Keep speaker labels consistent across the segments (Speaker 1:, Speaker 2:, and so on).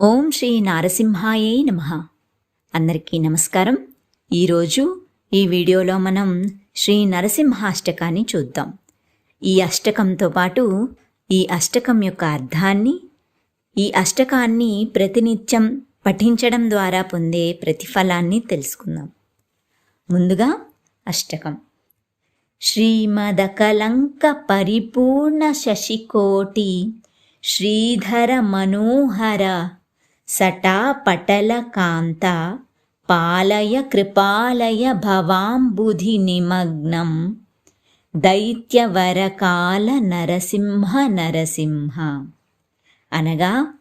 Speaker 1: ఓం శ్రీ నారసింహాయే నమ. అందరికీ నమస్కారం. ఈరోజు ఈ వీడియోలో మనం శ్రీ నరసింహ అష్టకాన్ని చూద్దాం. ఈ అష్టకంతో పాటు ఈ అష్టకం యొక్క అర్థాన్ని ఈ అష్టకాన్ని ప్రతినిత్యం పఠించడం ద్వారా పొందే ప్రతిఫలాన్ని తెలుసుకుందాం. ముందుగా అష్టకం. శ్రీమదకలంక పరిపూర్ణ శశికోటి శ్రీధర మనోహర సటాపటల కాంత పాలయ కృపాలయ భవాంబుధి నిమగ్నం దైత్యవరకాల నరసింహ నరసింహ. అనగా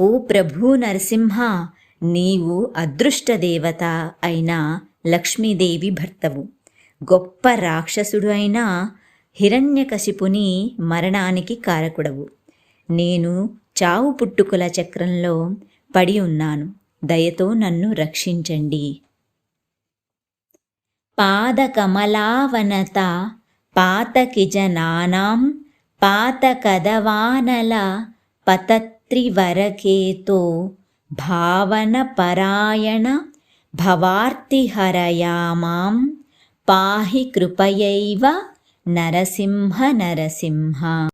Speaker 1: ఓ ప్రభు నరసింహ నీవు అదృష్ట దేవత అయిన లక్ష్మీదేవి భర్తవు. గొప్ప రాక్షసుడు అయిన హిరణ్యకశిపుని మరణానికి కారకుడవు. నేను చావు పుట్టుకుల చక్రంలో పడి ఉన్నాను. దయతో నన్ను రక్షించండి. పాదకమలావనత పాతకిజనానాం పాతకదవానల పతత్రివరకేతో భావన పరాయణ భవార్తిహరయామాం పాహి కృపయైవ నరసింహ నరసింహ.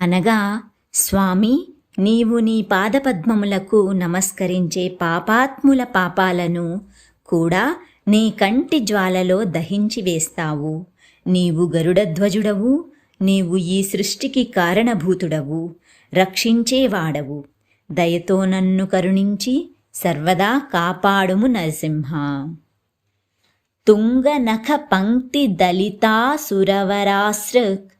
Speaker 1: అనగా స్వామి నీవు నీ పాదపద్మములకు నమస్కరించే పాపాత్ముల పాపాలను కూడా నీ కంటి జ్వాలలో దహించి వేస్తావు. నీవు గరుడధ్వజుడవు నీవు ఈ సృష్టికి కారణభూతుడవు రక్షించేవాడవు దయతో నన్ను కరుణించి సర్వదా కాపాడుము నరసింహ. తుంగనఖ పంక్తి దళితా సురవరాశ్రక్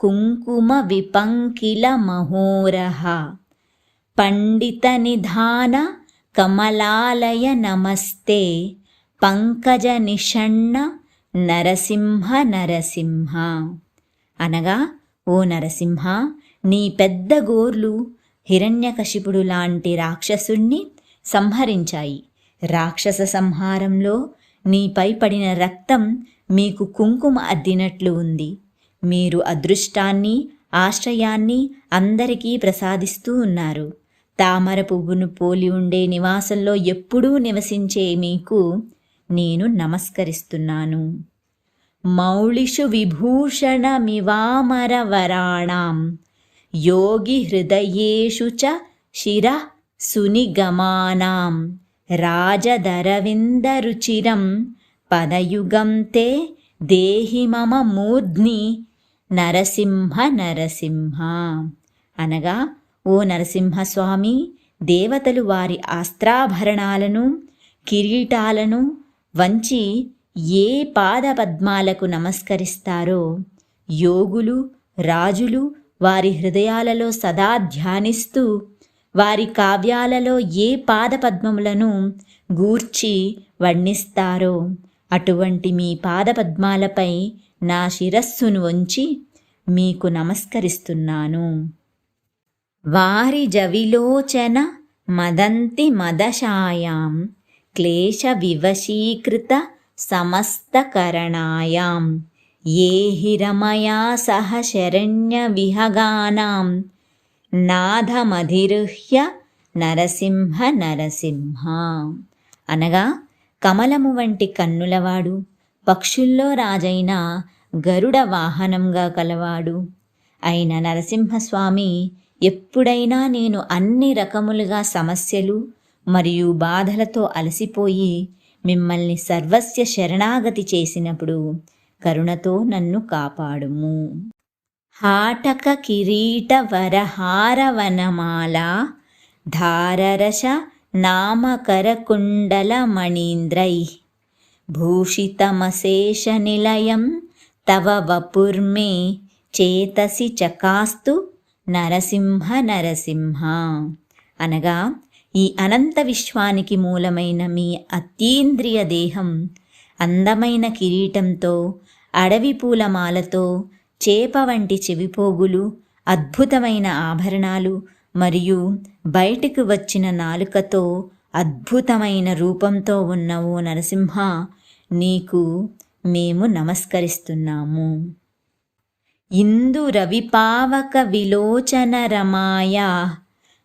Speaker 1: కుంకుమ విపంకిల మహోరహ పండిత నిధాన కమలాలయ నమస్తే. పంకజ నిషణ్ణ నరసింహ నరసింహ. అనగా ఓ నరసింహ నీ పెద్ద గోర్లు హిరణ్యకశిపుడు లాంటి రాక్షసుణ్ణి సంహరించాయి. రాక్షస సంహారంలో నీపై పడిన రక్తం మీకు కుంకుమ అద్దినట్లు ఉంది. మీరు అదృష్టాన్ని ఆశ్రయాన్ని అందరికీ ప్రసాదిస్తూ ఉన్నారు. తామర పువ్వును పోలి ఉండే నివాసంలో ఎప్పుడూ నివసించే మీకు నేను నమస్కరిస్తున్నాను. మౌళిషు విభూషణమివామరవరాణాం యోగి హృదయేషు చ శిర సునిగమానాం. రాజదరవిందరుచిరం పదయుగం తే దేహి మమ మూర్ధ్ని నరసింహ నరసింహ. అనగా ఓ నరసింహస్వామి దేవతలు వారి అస్త్రాభరణాలను కిరీటాలను వంచి ఏ పాదపద్మాలకు నమస్కరిస్తారో యోగులు రాజులు వారి హృదయాలలో సదా ధ్యానిస్తూ వారి కావ్యాలలో ఏ పాదపద్మములను గూర్చి వర్ణిస్తారో అటువంటి మీ పాదపద్మాలపై నా శిరస్సును వంచి మీకు నమస్కరిస్తున్నాను. వారి జవిలోచన మదంతి మదశాయాం క్లేశ వివశీకృత సమస్తకరణాయాం ఏ హిరమయా సహ శరణ్య విహగానాం. నాథమధిరుహ్య నరసింహ నరసింహ. అనగా కమలము వంటి కన్నులవాడు పక్షుల్లో రాజైన గరుడ వాహనంగా కలవాడు. అయిన నరసింహస్వామి ఎప్పుడైనా నేను అన్ని రకములుగా సమస్యలు మరియు బాధలతో అలసిపోయి మిమ్మల్ని సర్వస్య శరణాగతి చేసినప్పుడు కరుణతో నన్ను కాపాడుము. హాటక కిరీట వరహారవనమాల ధారరస నామకరకుండల మణీంద్రై. భూషితమశేష నిలయం తవ వపుర్మే చేతసి చకాస్తు నరసింహ నరసింహ. అనగా ఈ అనంత విశ్వానికి మూలమైన మీ అతీంద్రియ దేహం అందమైన కిరీటంతో అడవి పూలమాలతో చేప వంటి చెవిపోగులు అద్భుతమైన ఆభరణాలు మరియు బయటకు వచ్చిన నాలుకతో అద్భుతమైన రూపంతో ఉన్న ఓ నరసింహ నీకు మేము నమస్కరిస్తున్నాము. ఇందు రవిపావక విలోచన రమాయ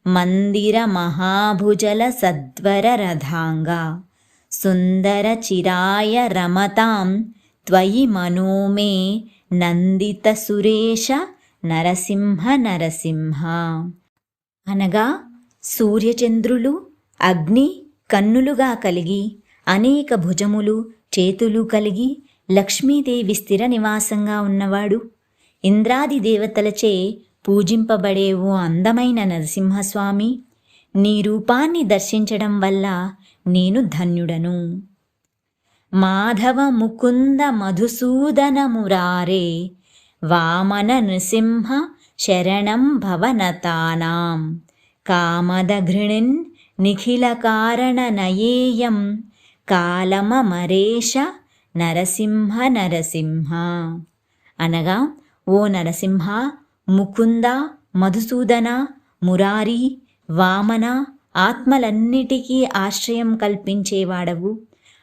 Speaker 1: మందిర మహాభుజల సద్వర రథాంగా సుందర చిరాయ రమతాం త్వయి మనోమే నందిత సురేష నరసింహ నరసింహ. అనగా సూర్యచంద్రులు అగ్ని కన్నులుగా కలిగి అనేక భుజములు చేతులు కలిగి లక్ష్మీదేవి స్థిర నివాసంగా ఉన్నవాడు. ఇంద్రాది దేవతలచే పూజింపబడే ఓ అందమైన నరసింహస్వామి నీ రూపాన్ని దర్శించడం వల్ల నేను ధన్యుడను. మాధవ ముకుంద మధుసూదన మురారే వామన నృసింహ శరణం భవనతానాం. కామదఘృణిన్ నిఖిల కారణ నయేయం కాలమ మరేష నరసింహ నరసింహ. అనగా ఓ నరసింహ ముకుంద మధుసూదన మురారి వామన ఆత్మలన్నిటికీ ఆశ్రయం కల్పించేవాడవు.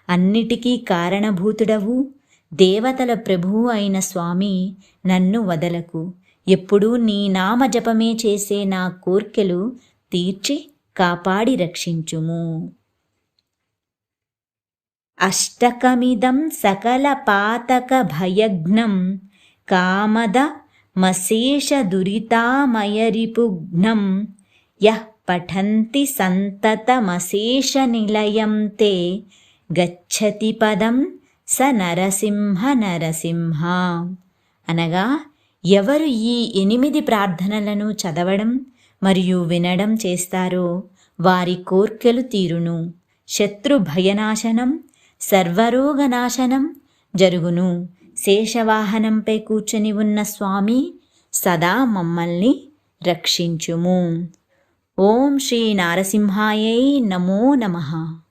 Speaker 1: అన్నిటికీ కారణభూతుడవు. దేవతల ప్రభువు అయిన స్వామి నన్ను వదలకు. ఎప్పుడూ నీ నామ జపమే చేసే నా కోర్కెలు తీర్చి కాపాడి రక్షించుము. అష్టకమిదం సకల పాతక భయఘ్నం కామద మశేష దురితామయరిపుఘ్నం యః పఠంతి సంతతమశేష నిలయం తే గచ్చతి పదం స నరసింహ నరసింహ. అనగా ఎవరు ఈ ఎనిమిది ప్రార్థనలను చదవడం మరియు వినడం చేస్తారో వారి కోర్కెలు తీరును. శత్రు భయనాశనం సర్వరోగనాశనం జరుగును. శేషవాహనంపై కూర్చొని ఉన్న స్వామి సదా మమ్మల్ని రక్షించుము. ఓం శ్రీ నారసింహాయై నమో నమః.